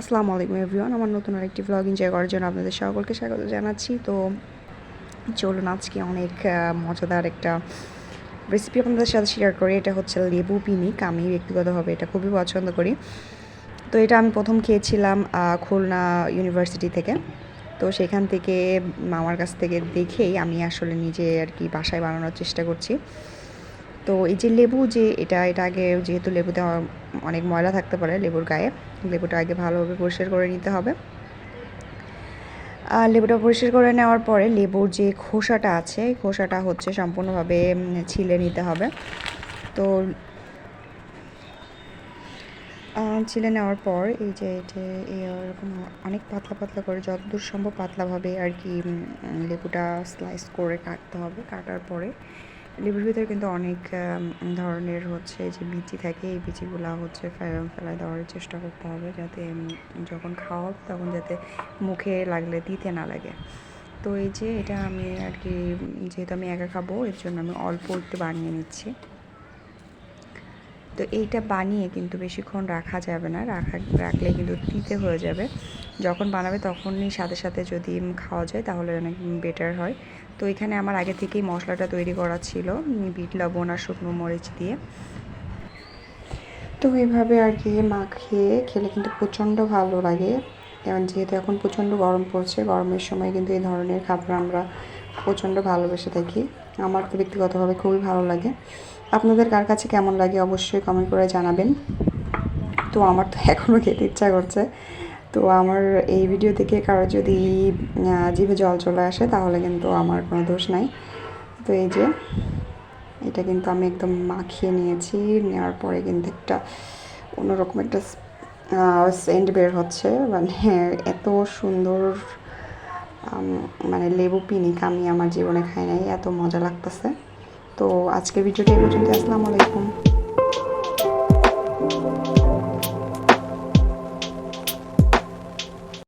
আসসালামু আলাইকুম এভরিওয়ান, আমার নতুন আরেকটি ভ্লগ এনজয় করার জন্য আপনাদের সকলকে স্বাগত জানাচ্ছি। তো চলুন আজকে অনেক মজাদার একটা রেসিপি আপনাদের সাথে শেয়ার করি। এটা হচ্ছে লেবু পিনিক। আমি ব্যক্তিগতভাবে এটা খুবই পছন্দ করি। তো এটা আমি প্রথম খেয়েছিলাম খুলনা ইউনিভার্সিটি থেকে। তো সেখান থেকে মামার কাছ থেকে দেখেই আমি আসলে নিজে আর কি বাসায় বানানোর চেষ্টা করছি। তো এই যে লেবু যে এটা এটা আগে যেহেতু লেবুতে অনেক ময়লা থাকতে পারে লেবুর গায়ে, লেবুটা আগে ভালোভাবে পরিষ্কার করে নিতে হবে। আর লেবুটা পরিষ্কার করে নেওয়ার পরে লেবুর যে খোসাটা আছে, খোসাটা হচ্ছে সম্পূর্ণভাবে ছিলে নিতে হবে। তো ছিলে নেওয়ার পর এই যে এটা এরকম অনেক পাতলা পাতলা করে যতদূর সম্ভব পাতলাভাবে আর কি লেবুটা স্লাইস করে কাটতে হবে। কাটার পরে লেবুর ভিতরে কিন্তু অনেক ধরনের হচ্ছে যে বিচি থাকে, এই বিচিগুলো হচ্ছে ফেলায় দেওয়ার চেষ্টা করতে হবে যাতে যখন খাওয়া হবে তখন যাতে মুখে লাগলে, দিতে না লাগে। তো এই যে এটা আমি আর কি, যেহেতু আমি একা খাব, এর জন্য আমি অল্প একটু বানিয়ে নিচ্ছি। তো এইটা বানিয়ে কিন্তু বেশিক্ষণ রাখা যাবে না। রাখা, রাখলে কিন্তু তিতে হয়ে যাবে। যখন বানাবে তখনই সাথে সাথে যদি খাওয়া যায় তাহলে অনেক বেটার হয়। তো এখানে আমার আগে থেকেই মশলাটা তৈরি করা ছিল, বিট, লবণ আর শুকনো মরিচ দিয়ে। তো এইভাবে আর কি মাখিয়ে খেলে কিন্তু প্রচণ্ড ভালো লাগে। কারণ যেহেতু এখন প্রচণ্ড গরম পড়ছে, গরমের সময় কিন্তু এই ধরনের খাবার আমরা প্রচণ্ড ভালোবেসে থাকি। আমার তো ব্যক্তিগতভাবে খুবই ভালো লাগে। আপনাদের কার কাছে কেমন লাগে অবশ্যই কমেন্ট করে জানাবেন। তো আমার তো এখনও খেতে ইচ্ছা করছে। তো আমার এই ভিডিও থেকে কারও যদি জিভে জল চলে আসে তাহলে কিন্তু আমার কোনো দোষ নাই। তো এই যে, এটা কিন্তু আমি একদম মাখিয়ে নিয়েছি। নেওয়ার পরে কিন্তু একটা অন্যরকম একটা সেন্ট বের হচ্ছে। মানে এত সুন্দর মানে লেবু, পিনিক আমি আমার জীবনে খাই নাই, এত মজা লাগতেছে। তো আজকে ভিডিওটা এই পর্যন্ত আসসালামু আলাইকুম।